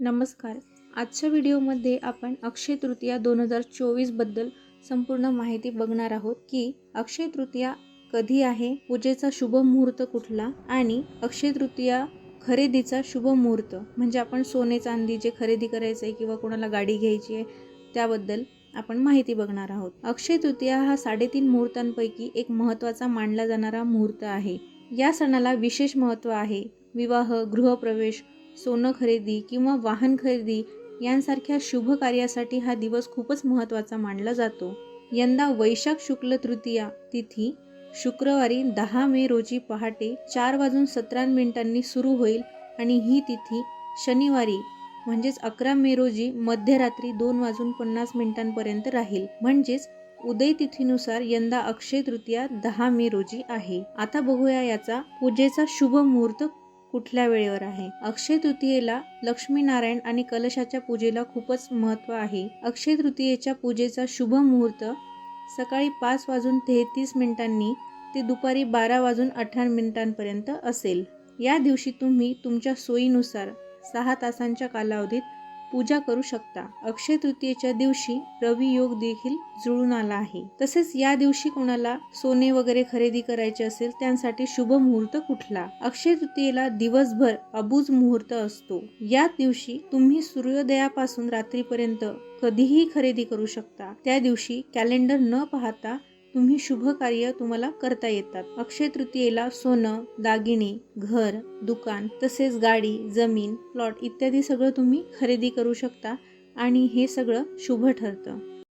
नमस्कार. आजच्या व्हिडिओमध्ये आपण अक्षय तृतीया दोन हजार चोवीसबद्दल संपूर्ण माहिती बघणार आहोत की अक्षय तृतीया कधी आहे पूजेचा शुभ मुहूर्त कुठला आणि अक्षय तृतीया खरेदीचा शुभ मुहूर्त म्हणजे आपण सोने चांदी जे खरेदी करायचं आहे किंवा कोणाला गाडी घ्यायची आहे त्याबद्दल आपण माहिती बघणार आहोत. अक्षय तृतीया हा साडेतीन मुहूर्तांपैकी एक महत्त्वाचा मानला जाणारा मुहूर्त आहे. या सणाला विशेष महत्त्व आहे. विवाह गृहप्रवेश सोनं खरेदी किंवा वाहन खरेदी यांसारख्या शुभ कार्यासाठी हा दिवस खूपच महत्त्वाचा मानला जातो. यंदा वैशाख शुक्ल तृतीया तिथी शुक्रवारी दहा मे रोजी पहाटे चार वाजून सतरा मिनिटांनी सुरू होईल आणि ही तिथी शनिवारी म्हणजेच अकरा मे रोजी मध्यरात्री दोन वाजून पन्नास मिनिटांपर्यंत राहील. म्हणजेच उदय तिथीनुसार यंदा अक्षय तृतीया दहा मे रोजी आहे. आता बघूया याचा पूजेचा शुभ मुहूर्त कुठल्या वेळेवर आहे? अक्षय तृतीयेला लक्ष्मीनारायण आणि कलशाच्या पूजेला खूपच महत्त्व आहे. अक्षय तृतीयेच्या पूजेचा शुभ मुहूर्त सकाळी पाच वाजून तेहतीस मिनिटांनी ते दुपारी बारा वाजून अठरा मिनिटांपर्यंत असेल. या दिवशी तुम्ही तुमच्या सोयीनुसार सहा तासांच्या कालावधीत पूजा करू शकता. अक्षय तृतीयेच्या दिवशी रवी योग देखील जुळून आला आहे. तसेच या दिवशी कोणाला सोने वगैरे खरेदी करायचे असेल त्यांसाठी शुभ मुहूर्त कुठला? अक्षय तृतीयेला दिवसभर अबूज मुहूर्त असतो. या दिवशी तुम्ही सूर्योदयापासून रात्रीपर्यंत कधीही खरेदी करू शकता. त्या दिवशी कॅलेंडर न पाहता तुम्ही शुभ कार्य तुम्हाला करता येतात. अक्षय तृतीयेला सोनं दागिने घर दुकान तसेच गाडी जमीन प्लॉट इत्यादी सगळं तुम्ही खरेदी करू शकता आणि हे सगळं शुभ ठरतं.